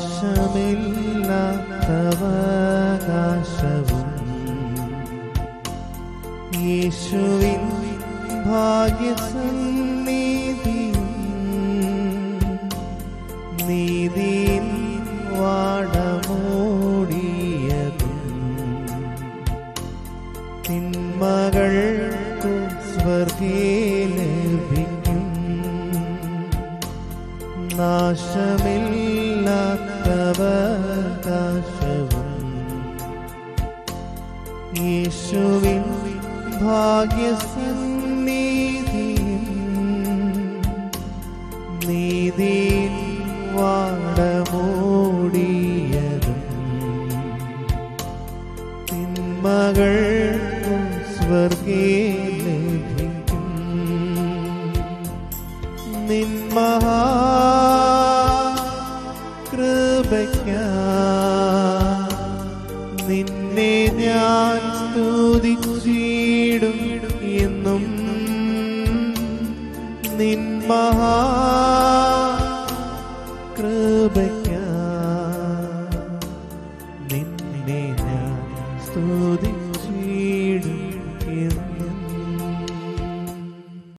നാശമില്ലാത്തവകാശവും യേശുവിൻ ഭാഗ്യസന്നിധി. നീതിൻ വാടമൂടിയതും തിന്മകൾക്കും സ്വർഗേ ലഭിക്കും. നാശമില്ലാത്തവകാശവും യേശുവിൻ ഭാഗ്യസന്നിധിയും നീതിൻ വാടമൂടിയതും തിന്മകൾക്കും സ്വർഗീയ ലഭിക്കും നിന്മഹാ കൃപയ്ക്ക നിന്നെ ഞാൻ സ്തുതിച്ചിടും എന്നും. നിന്മഹാ കൃപയ്ക്ക നിന്നെ ഞാൻ സ്തുതി